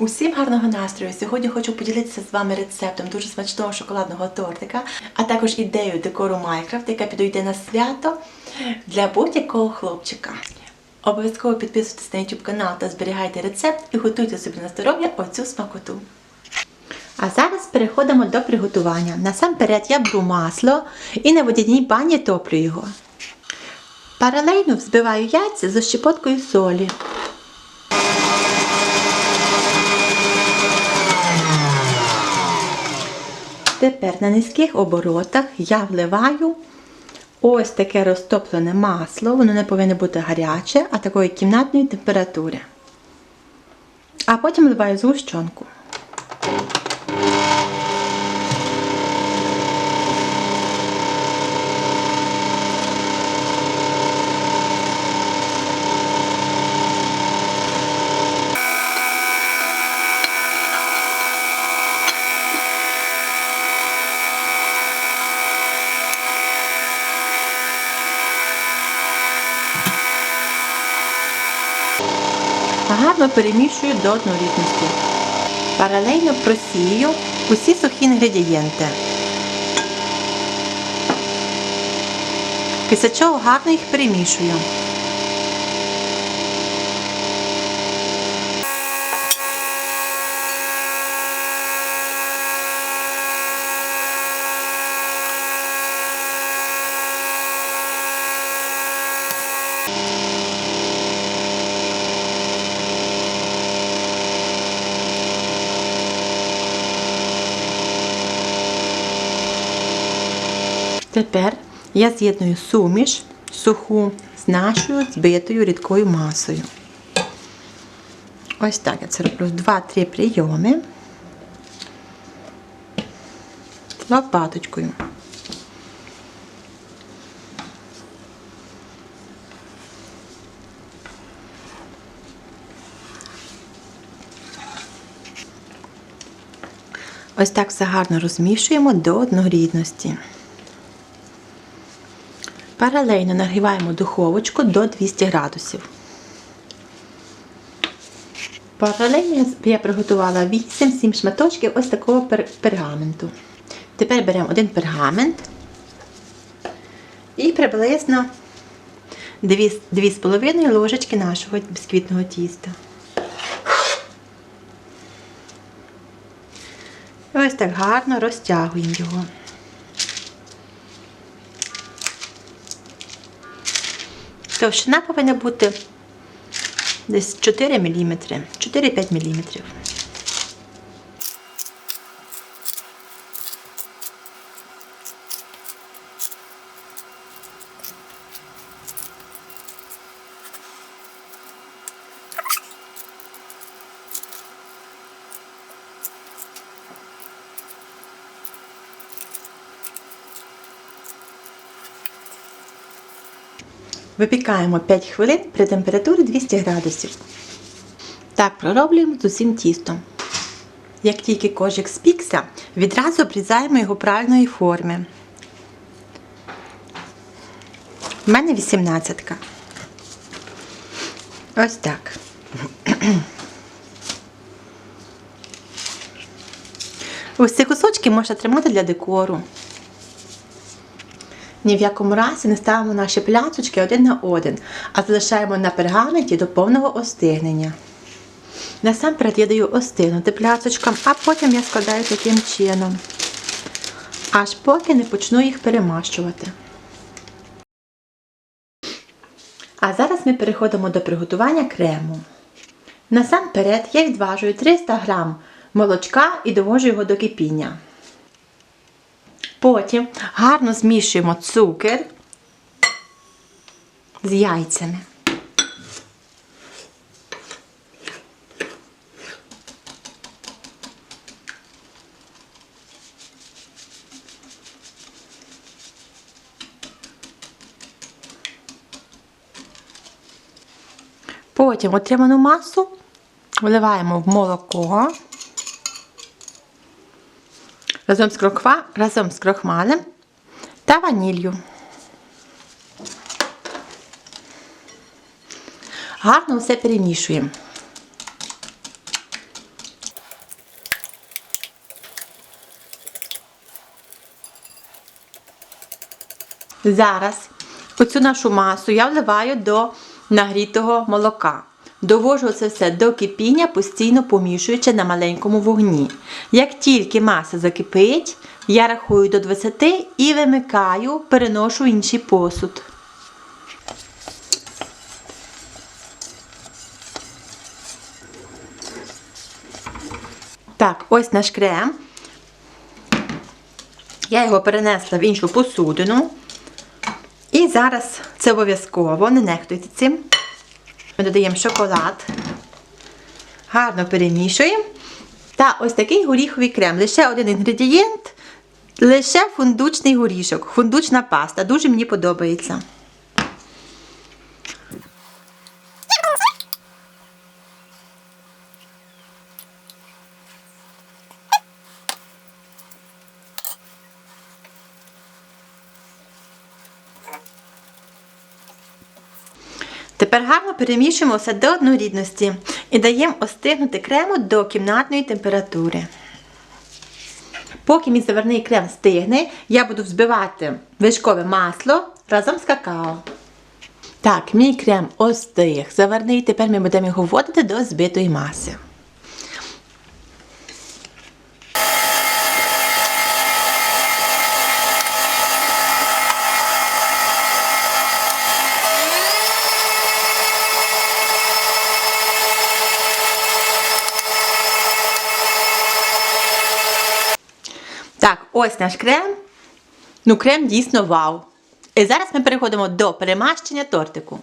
Усім гарного настрою! Сьогодні хочу поділитися з вами рецептом дуже смачного шоколадного тортика, а також ідеєю декору Майкрафт, яка підійде на свято для будь-якого хлопчика. Обов'язково підписуйтесь на YouTube канал та зберігайте рецепт і готуйте собі на здоров'я оцю смакоту. А зараз переходимо до приготування. Насамперед я беру масло і на водяній бані топлю його. Паралельно взбиваю яйця з щепоткою солі. Тепер на низьких оборотах я вливаю ось таке розтоплене масло. Воно не повинно бути гаряче, а такої кімнатної температури. А потім вливаю згущенку. Гарно перемішую до однорідності. Паралельно просію усі сухі інгредієнти. Чого гарно їх перемішую. Тепер я з'єдную суміш суху з нашою збитою рідкою масою. Ось так я це роблю 2-3 прийоми лопаточкою. Ось так все гарно розмішуємо до однорідності. Паралельно нагріваємо духовочку до 200 градусів. Паралельно я приготувала 8-7 шматочків ось такого пер- пергаменту. Тепер беремо один пергамент і приблизно 2,5 ложечки нашого бісквітного тіста. Ось так гарно розтягуємо його. Товщина повинна бути десь 4 мм, 4-5 мм. Випікаємо 5 хвилин при температурі 200 градусів. Так пророблюємо з усім тістом. Як тільки кожик спікся, відразу обрізаємо його правильної форми. У мене 18. -ка. Ось так. Ось ці кусочки можна тримати для декору. Ні в якому разі не ставимо наші пляцочки один на один, а залишаємо на пергаменті до повного остигнення. Насамперед я даю остигнути пляцочкам, а потім я складаю таким чином, аж поки не почну їх перемащувати. А зараз ми переходимо до приготування крему. Насамперед я відважую 300 г молочка і довожу його до кипіння. Потім гарно змішуємо цукор з яйцями. Потім отриману масу вливаємо в молоко разом з кроква, разом з крохмалем та ванілью. Гарно все перемішуємо. Зараз оцю нашу масу я вливаю до нагрітого молока. Довожу це все до кипіння, постійно помішуючи на маленькому вогні. Як тільки маса закипить, я рахую до 20 і вимикаю, переношу інший посуд. Так, ось наш крем. Я його перенесла в іншу посудину. І зараз це обов'язково, не нехтуйте цим. Ми додаємо шоколад, гарно перемішуємо. Та ось такий горіховий крем. Лише один інгредієнт, лише фундучний горішок, фундучна паста. Дуже мені подобається. Тепер гарно перемішуємо все до однорідності і даємо остигнути крему до кімнатної температури. Поки мій заварний крем стигне, я буду взбивати вишкове масло разом з какао. Так, мій крем остиг заварний, тепер ми будемо його вводити до збитої маси. Так, ось наш крем. Ну, крем дійсно вау. І зараз ми переходимо до перемащення тортику.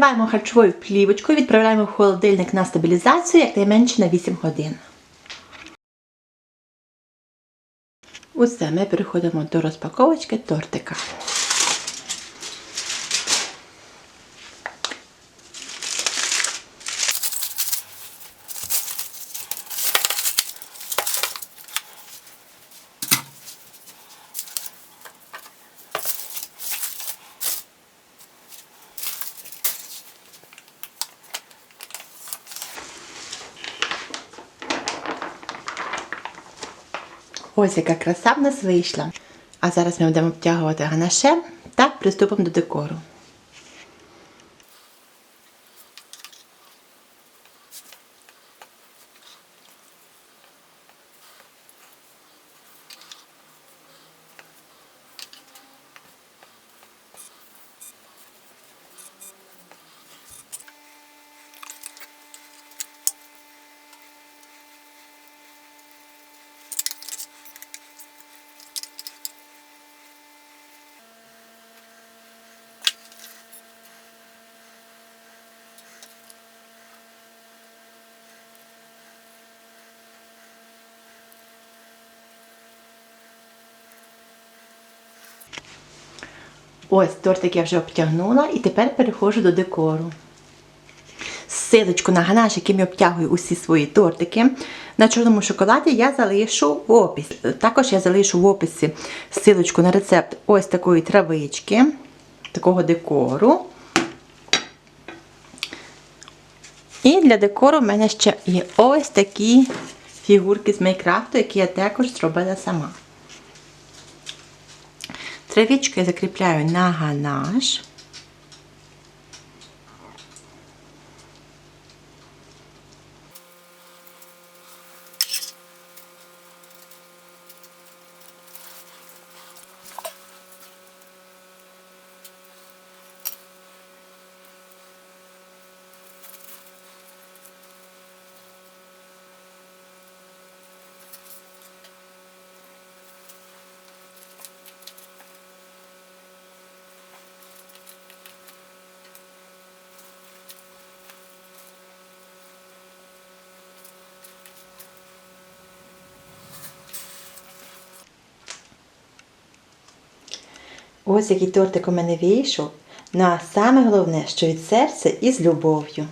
Маємо харчовою плівочкою, відправляємо в холодильник на стабілізацію якнайменше на 8 годин. Усе, ми переходимо до розпаковочки тортика. Ось яка краса в нас вийшла. А зараз ми будемо обтягувати ганаше та приступимо до декору. Ось тортик я вже обтягнула і тепер переходжу до декору. Силочку на ганаш, яким я обтягую усі свої тортики. На чорному шоколаді я залишу в описі. Також я залишу в описі силочку на рецепт ось такої травички, такого декору. І для декору в мене ще є ось такі фігурки з Майкрафту, які я також зробила сама. Травічку я закріпляю на ганаш. Ось який тортик у мене вийшов. Ну а саме головне, що від серця і з любов'ю.